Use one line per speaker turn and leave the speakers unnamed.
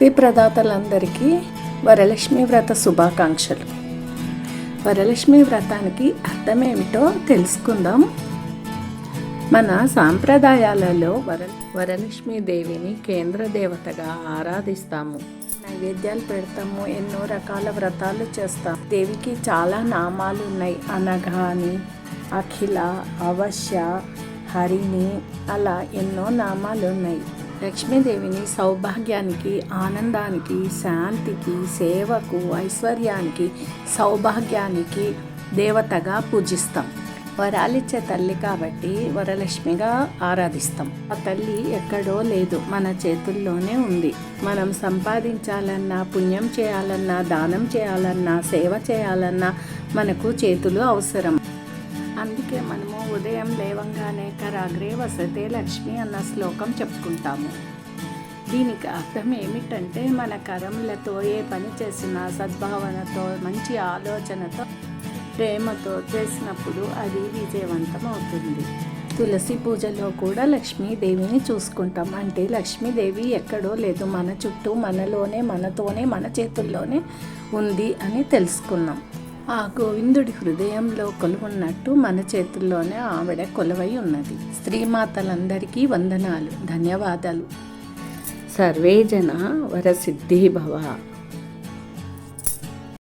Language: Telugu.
శక్తి ప్రదాతలందరికీ వరలక్ష్మి వ్రత శుభాకాంక్షలు. వరలక్ష్మి వ్రతానికి అర్థమేమిటో తెలుసుకుందాం. మన సాంప్రదాయాలలో వర వరలక్ష్మి దేవిని కేంద్ర దేవతగా ఆరాధిస్తాము. నైవేద్యాలు పెడతాము ఎన్నో రకాల వ్రతాలు చేస్తాం. దేవికి చాలా నామాలు ఉన్నాయి. అనఘాని అఖిల అవశ్య హరిణి అలా ఎన్నో నామాలు ఉన్నాయి. లక్ష్మీదేవిని సౌభాగ్యానికి ఆనందానికి శాంతికి సేవకు ఐశ్వర్యానికి సౌభాగ్యానికి దేవతగా పూజిస్తాం. వరాలిచ్చే తల్లి కాబట్టి వరలక్ష్మిగా ఆరాధిస్తాం. ఆ తల్లి ఎక్కడో లేదు మన చేతుల్లోనే ఉంది. మనం సంపాదించాలన్నా పుణ్యం చేయాలన్నా దానం చేయాలన్నా సేవ చేయాలన్నా మనకు చేతులు అవసరం. అందుకే మనము ఉదయం లేవంగానే కరాగ్రే వసతే లక్ష్మి అన్న శ్లోకం చెప్పుకుంటాము. దీనికి అర్థం ఏమిటంటే మన కరములతో ఏ పని చేసినా సద్భావనతో మంచి ఆలోచనతో ప్రేమతో చేసినప్పుడు అది విజయవంతం అవుతుంది. తులసి పూజలో కూడా లక్ష్మీదేవిని చూసుకుంటాం. అంటే లక్ష్మీదేవి ఎక్కడో లేదు మన చుట్టూ మనలోనే మనతోనే మన చేతుల్లోనే ఉంది అని తెలుసుకున్నాం. ఆ గోవిందుడి హృదయంలో కొలువున్నట్టు మన చేతుల్లోనే ఆవిడ కొలువై ఉన్నది. స్త్రీమాతలందరికీ వందనాలు ధన్యవాదాలు. సర్వే జన వరసిద్ధి భవ.